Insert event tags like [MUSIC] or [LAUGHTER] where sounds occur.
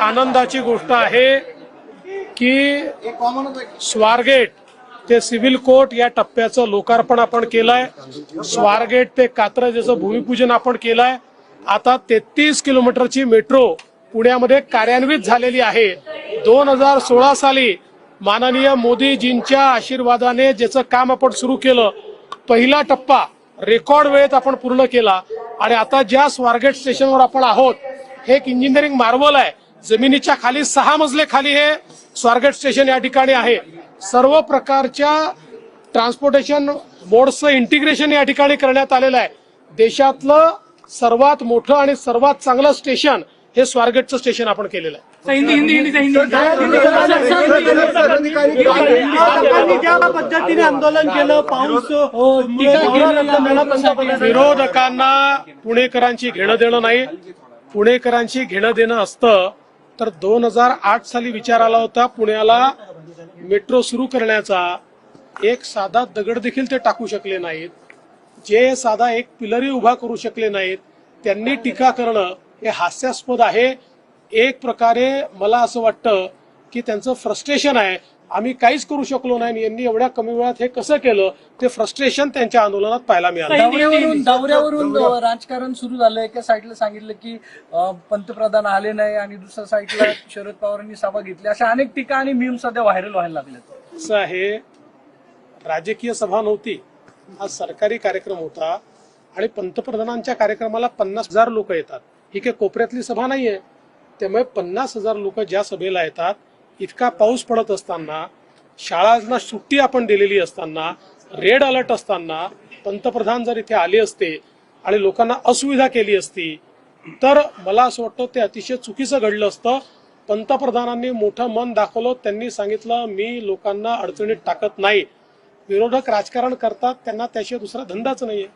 आनंदाची गोष्ट आहे की स्वारगेट ते सिव्हिल कोर्ट या टप्प्याचं लोकार्पण आपण केलंय. स्वारगेट ते कात्रजेचं भूमिपूजन आपण केलंय. आता तेहतीस किलोमीटरची मेट्रो पुण्यामध्ये कार्यान्वित झालेली आहे. दोन हजार सोळा साली माननीय मोदीजींच्या आशीर्वादाने ज्याचं काम आपण सुरू केलं पहिला टप्पा रेकॉर्ड वेळेत आपण पूर्ण केला. आणि आता ज्या स्वारगेट स्टेशनवर आपण आहोत हे एक इंजिनिअरिंग मार्वल आहे. जमिनीच्या खाली सहा मजले खाली हे स्वारगेट स्टेशन या ठिकाणी आहे सर्व प्रकारच्या ट्रान्सपोर्टेशन मोड्सचं इंटिग्रेशन या ठिकाणी करण्यात आलेलं आहे देशातलं सर्वात मोठं आणि सर्वात चांगलं स्टेशन हे स्वारगेटचं स्टेशन आपण केलेलं आहे हिंदी हिंदी हिंदी हिंदी सरकारने ज्या पद्धतीने आंदोलन केलं पाऊस विरोधकांना पुणेकरांची घेणं देणं नाही पुणेकरांची घेणं देणं असतं तर दोन हजार आठ साली विचार आला होता पुण्याला मेट्रो सुरू करण्याचा. एक साधा दगड देखील ते टाकू शकले नाहीत. जे साधा एक पिलरही उभा करू शकले नाहीत. त्यांनी टीका करणं हे हास्यास्पद आहे. एक प्रकारे मला असं वाटतं की त्यांचं फ्रस्ट्रेशन आहे. आम्ही काहीच करू शकलो नाही आणि यांनी एवढ्या कमी वेळात हे कसं केलं ते फ्रस्ट्रेशन त्यांच्या आंदोलनात पाहायला मिळालं. दौऱ्यावरून राजकारण सुरू झालं एका साईडला सांगितलं की पंतप्रधान आले नाही आणि दुसऱ्या साईडला [COUGHS] शरद पवारांनी सभा घेतली. अशा अनेक टीका आणि मीम सध्या व्हायरल व्हायला लागल्यात. असं आहे राजकीय सभा नव्हती. हा सरकारी कार्यक्रम होता आणि पंतप्रधानांच्या कार्यक्रमाला पन्नास हजार लोक येतात. ही काही कोपऱ्यातली सभा नाहीये. त्यामुळे पन्नास हजार लोक ज्या सभेला येतात इतका पाऊस पडत असताना शाळांना सुट्टी आपण दिलेली असताना रेड अलर्ट असताना पंतप्रधान जर इथे आले असते आणि लोकांना असुविधा केली असती तर मला असं वाटतं ते अतिशय चुकीचं घडलं असतं. पंतप्रधानांनी मोठं मन दाखवलं त्यांनी सांगितलं मी लोकांना अडचणीत टाकत नाही. विरोधक राजकारण करतात त्यांना त्याशिवाय दुसरा धंदाच नाहीये.